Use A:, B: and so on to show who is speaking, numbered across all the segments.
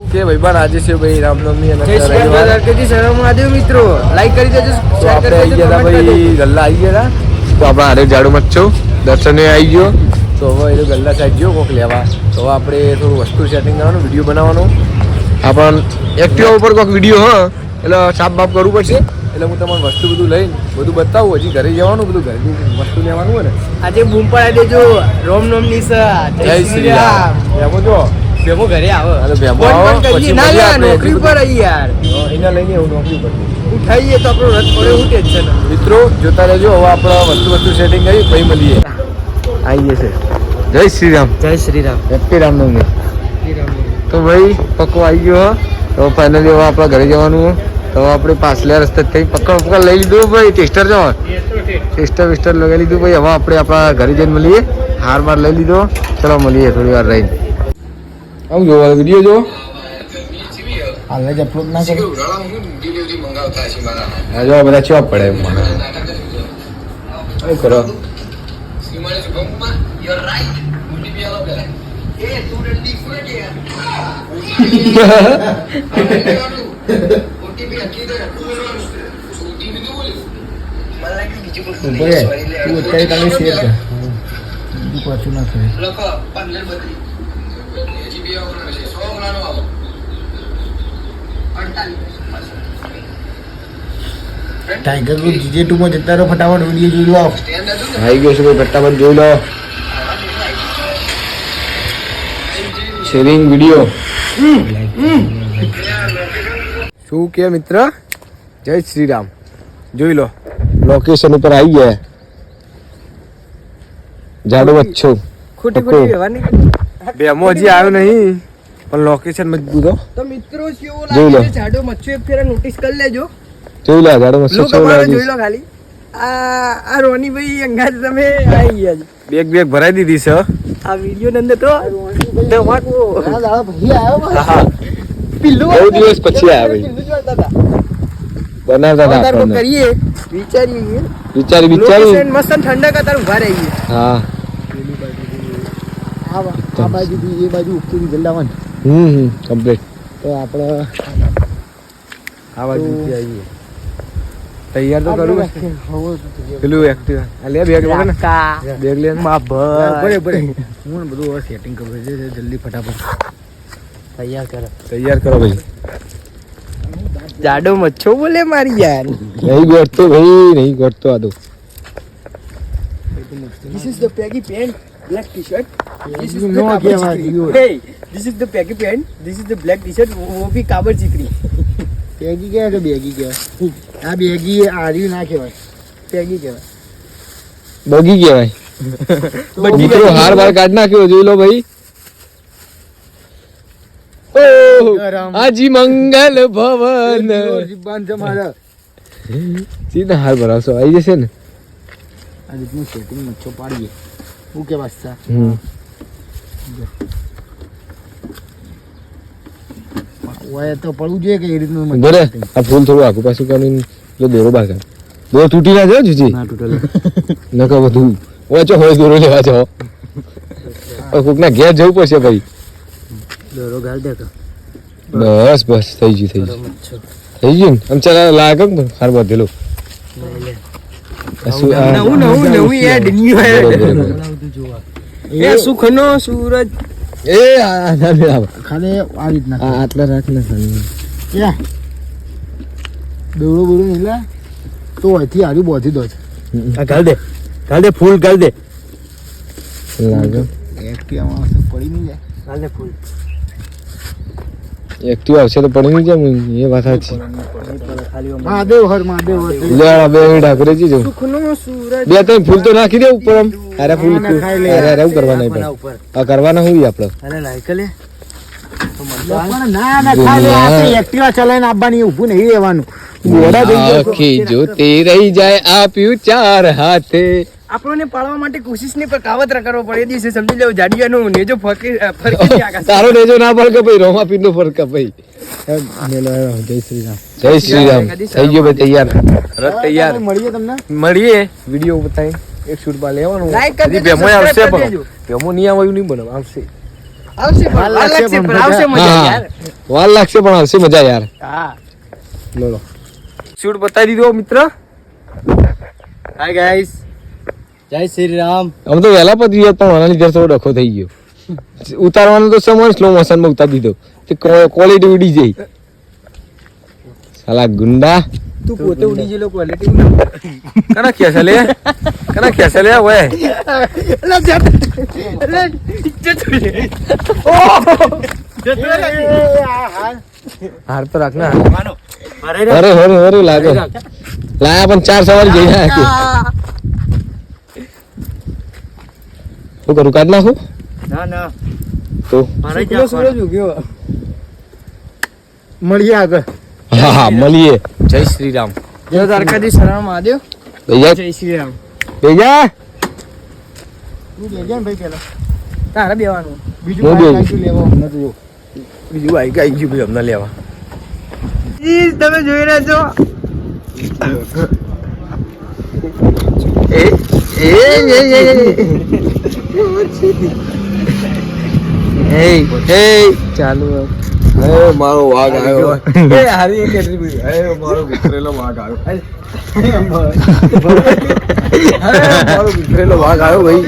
A: કે ભાઈ બાન આજે છે ભાઈ રામનવમી અને
B: જય શ્રી મહાદેવ મિત્રો. લાઈક કરી દેજો
A: તો
B: શેર
A: આપણે
B: કરી
A: આવી ગયા ભાઈ ગલ્લા આવી ગયા તો. આપણે હારે ઝાડુ મચ્છો દર્શને આવી ગયો. તો હવે એ ગલ્લા સાઈડ ગયો કોક લેવા. તો આપણે થોડું વસ્તુ સેટિંગ કરવાનું વીડિયો બનાવવાનો. આપણ એક્ટિવા ઉપર કોઈક વીડિયો હા એટલે સાફ બાફ કરવું પડશે. એટલે હું તમને વસ્તુ બધું લઈને બધું બતાવું હજી ઘરે જવાનું બધું ઘરે વસ્તુ લેવાનું હોય ને.
B: આજે બૂમ પડાવી દેજો રોમ નોમ નિશા
A: જય શ્રી રામ. એમ જો
B: ભેમો ઘરે આવો.
A: હા તો આવો, પછી
B: ના
A: મળીએ
B: નોકરી પર આવીએ યાર.
A: એને લઈને હું નોકરી પર
B: ઉઠાઈએ તો આપણો રથ પડે હું ટેન્શન
A: મિત્રો જોતા રહેજો હવે આપણે વસ્તુ વસ્તુ સેટિંગ કરી પછી મળીએ. આવીએ છે. જય શ્રી રામ
B: જય શ્રી રામ
A: હેપી રામનવમી. તો ભાઈ પક્કો આવી ગયો તો ફાઇનલી હવે આપણે ઘરે જવાનું તો આપણે પાછલા રસ્તે થઈ પકડ પકડ લઈ લીધું ભાઈ ટેસ્ટર જો. ટેસ્ટર વિસ્ટર લગાવી લીધું ભાઈ. હવે આપણે આપણા ઘરે જઈને મળીએ. હાર બાર લઈ લીધો. ચલો મળીએ થોડી વાર રહીને. આમ જો વીડિયો જો
B: હાલ જ અપલોડ ના કરો
A: આ જો બધા ચેવા પડે એમ મને શું કરો
B: તું અત્યારે તમે શેર કર બીજું પાછું ના કરે ટાઈગર ગ્રુપ જીજે ટુ માં જતા રહો ફટાફટ વીડિયો જોઈ લો
A: આવી ગયો છે ભાઈ ફટાફટ જોઈ લો શેરિંગ વીડિયો શું કે મિત્ર જય શ્રી રામ જોઈ લો લોકેશન ઉપર આવી ગયા જાડો વચ્ચો
B: ખોટી
A: પક્કો.
B: ખોટી નહીં
A: હજી આવ્યો નહીં. પણ લોકેશન મજબૂત હો.
B: તો મિત્રો કેવો લાગે છે જાડો મચ્છો એક ફેરા નોટિસ કરી લેજો.
A: જોઈ લો જાડો મચ્છો
B: જોઈ લો ખાલી. આ આ રોની ભાઈ અંગાજ તમે આવી ગયા છો.
A: બેગ બેગ ભરાઈ દીધી છે
B: આ વિડિયો નંદ તો ધમાકો.
A: હા
B: પિલ્લુ
A: બહુ દિવસ પછી આવ્યો ભાઈ. બનાવતા હતા.
B: કરીએ વિચારીએ.
A: વિચારી વિચારી.
B: મસ્ત ઠંડક હતા ઊભા રહીએ.
A: હા.
B: આ બાજુ એ બાજુ ઉકેલી જલ્લાવન
A: હમ હમ કમ્પ્લીટ
B: તો આપણે
A: આ બાજુ આવીએ. તૈયાર તો કરું પેલું એક્ટિવ આ લે બેગ વગર ને. બેગ લે ને.
B: બરે બરે. હું બધું હવે સેટિંગ કરું છે. જલ્દી ફટાફટ. તૈયાર કરો.
A: તૈયાર કરો ભાઈ.
B: જાડો મચ્છો બોલે મારી યાર.
A: નહીં ગોઠતો ભાઈ નહીં ગોઠતો આ તો.
B: This is the baggy pant, black t-shirt. This is
C: No,
B: the
C: क्या
B: काबर
C: बात
B: चिकरी.
C: है?
B: Hey, this is the baggy pant. This is the black t-shirt. वो वो भी काबर चिकरी.
C: બેગી કહેવાય કે બેગી કહેવાય આ બેગી આર્યું ના કહેવાય
B: Baggy કહેવાય.
A: બગી કહેવાય
B: બગી
A: મિત્રો હાર બાર કાઢ નાખ્યો જોઈ લો ભાઈ ઓહ,
C: ગરમ.
A: આજી મંગલ ભવન
C: જીબાન છે મારા
A: સીધા હાર ભરાવશો આવી જશે ને
C: આ રીતનું સેટિંગ મચ્છો પાડીએ હું કે વાસ્તા
A: હમ.
C: ઓય તો પડવું જોઈએ કે એ રીતનું મચ્છો
A: આ ફૂલ થોડું આખું પાછું કરીને જો દોરો બહાર કાઢ. દોરો તૂટી ના જાય જુજી?
C: ના તૂટેલો.
A: નકર બધું ઓછો હોય દોરો લેવા જાઓ. કોક ઘેર જવું પડશે ભાઈ.
C: દોરો ગાળ દે
A: બસ બસ થઈ ગયું થઈ ગયું. થઈ ગયું ને? આમ ચાલ લાગે ને હાર બધેલો
B: નવું નવું નવું એ સુખનો સૂરજ.
A: એ આ
C: ખાલી આ રીતના
A: આ આટલા રાખ ને ખાલી
C: ક્યાં દોરો બોરો નહીં લે. તો અહીંથી હાર્યું બોધી દો છે
B: આ ગાલ દે. ગાળ દે ફૂલ ગાળ દે.
A: લાગે.
C: એક્ટિવામાં આવશે પડી નહીં જાય.
B: ગાળ દે ફૂલ.
A: એક્ટિવ આવશે તો પડી નહીં જાય એ વાત સાચી.
B: ખાલી આમ.
C: મહાદેવ હર મહાદેવ હર
A: બે ડાકરે જી. જાઉં બે ત્રણ ફૂલ તો નાખી દે ઉપર આમ. અરે ફૂલ
C: ના, ના, ખાઈ લે.
A: અરે અરે એવું કરવાના નહીં આ હોય આપણે.
B: અરે લાઈક લે. તો મજા આવે.
C: પણ ના ના ખાલી એક્ટિવા ચલાવીને આપવાની ઊભું નહીં રહેવાનું. ઘોડા થઈ જાય
A: જો તે રહી જાય આપ્યું ચાર હાથે.
B: આપણને પાળવા માટે કોશિશ નહીં પણ કાવતરા કરવો પડે એ દિવસે સમજી લેવું જાડિયાનો નેજો ફરકે ફરકે છે આકાશ.
A: તારો નેજો ના ફરક ભાઈ રોમા પીર નો ફરક ભાઈ.
C: મેલો આવ્યો. જય શ્રી રામ.
A: જય શ્રી રામ. થઈ ગયો ભાઈ તૈયાર. રથ તૈયાર.
C: મળીએ તમને?
A: મળીએ. વીડિયો બતાવી એક શૂટમાં લેવાનું.
B: Like કરી
A: હજી
B: દેજો,
A: ભેમો આવશે
B: subscribe કરી
A: પણ
B: દેજો.
A: ભેમો નહીં આવે એવું નહીં બને આવશે.
B: આવશે પણ,
C: વાર
B: વાર
C: લાગશે
B: લાગશે
C: પણ
B: પણ આવશે મજા
A: હા.
B: યાર.
A: વાર લાગશે પણ આવશે મજા યાર.
B: હા.
A: બોલો. શૂટ બતાવી દીધો મિત્ર.
B: હાય ગાઈસ જય શ્રી રામ.
A: અમે તો વહેલા પતી ગયા પણ મારા લીધે થોડો ડખો થઈ ગયો. ઉતારવાનો તો સમય સ્લો મોશનમાં ઉતારી દીધો. તે ક્વોલિટી ઉડી જઈ સાલા ગુંડા.
B: તું પોતે ઉડી ગયેલો ક્વોલિટી
A: કના ખેસે લે? કના ખેસે લે ઓય
B: લે જત લે જતો ઓ જતો
A: હાર તો રાખ ના
B: અરે અરે
A: અરે હરે હરે લાગે લાયા પણ ચાર સવારી જઈ રહ્યા શું કરું? કાઢ નાખું?
B: ના ના.
A: તો
B: મારે જ સૂરજ ઉગ્યો.
C: મળીએ આગળ
A: હા હા મળીએ. જય શ્રી રામ
B: જય દ્વારકાધીશ શરણ મહાદેવ. જય શ્રી રામ
C: ને ભાઈ પેલા?
B: તારે બેવાનું.
C: બીજું
A: હું
C: કાંઈ લેવા. અમને તો જો.
A: બીજું આવી ગયું આવી ગયું ભાઈ અમને લેવા.
B: તમે જોઈ રહ્યા છો. ચાલુ
A: મારો વાઘ આવ્યો એ હારી એ મારો વાઘ આવ્યો મારો વાઘ આવ્યો ભાઈ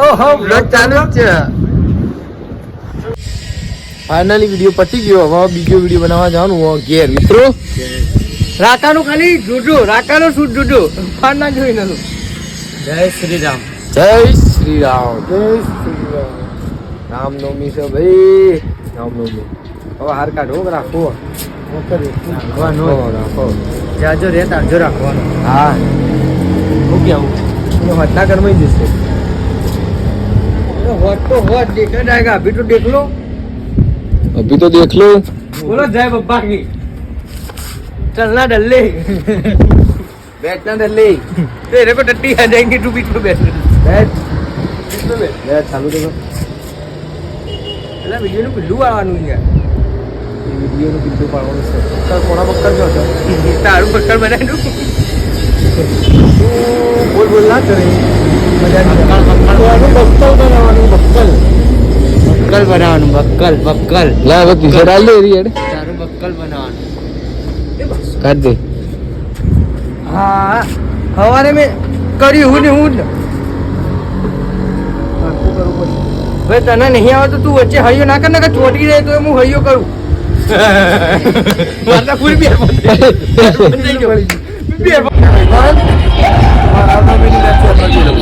B: ઓ ચાલુ છે
A: ફાઇનલી વીડિયો પતી ગયો. હવે બીજો વીડિયો બનાવવા જવાનું. ઘેર, મિત્રો.
B: રાકાનું ખાલી જોજો. રાકાનું શૂટ જોજો. ફાન ના જોઈ નતું જય શ્રી રામ
A: જય શ્રી રામ
C: જય શ્રી રામ
A: રામનવમી છે ભાઈ. રામનવમી. હવે હાર કાઢો રાખો.
C: રાખવાનો
A: રાખો.
B: જાજો રે તાજો રાખવાનો.
A: હા.
B: હું
A: હું હટના કરમાઈ જશે
B: હોટ તો હોટ દેખા ડાયગા અભી તો દેખ લો.
A: અભી તો દેખ લો.
B: બોલો જય બબ્બા કી ચલના ડલ્લે.
A: બેઠના ડલ્લે
B: तेरे को टट्टी आ जाएंगे तू बीच में बैठ
A: બેઠ બેઠ ચાલુ દેખો
B: એટલે વિડીયો નું પેલું આવવાનું છે
A: એ વિડીયોનું બિંદુ પાડવાનું છે સર કોના પક્કર જો હતો
B: તારું પક્કડ બનાવી દઉં
A: બોલ બોલ ના કરે મજા નહીં આવે. બક્કલ બનાવવાનું બક્કલ
B: બક્કલ બનાવવાનું બક્કલ બક્કલ
A: લા હવે ટી શર્ટ આલ દે રી હેડ
B: તારું બક્કલ બનાવવાનું
A: કાઢ દે
B: હા હવારે મેં કર્યું હું ને હું જ. ભાઈ તને નહીં આવે તો તું વચ્ચે હૈયો ના કર ને કે ચોટી જાય તો હું હૈયો કરું. બે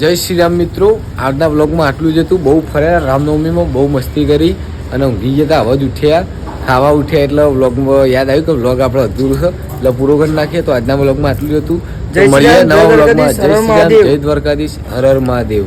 A: જય શ્રી રામ મિત્રો. આજના બ્લોગમાં આટલું જ હતું. બહુ ફર્યા રામનવમીમાં બહુ મસ્તી કરી અને ઊંઘી જતા હવે જ ઉઠ્યા ખાવા ઉઠ્યા એટલે બ્લોગમાં યાદ આવ્યું કે બ્લોગ આપણે અધૂરું છે. એટલે પૂરો કરી નાખીએ તો આજના બ્લોગમાં આટલું જ હતું.
B: જય
A: મળીએ નવા
B: દ્વારકાધીશ,
A: જય શ્રી રામ જય દ્વારકાધીશ હર હર મહાદેવ.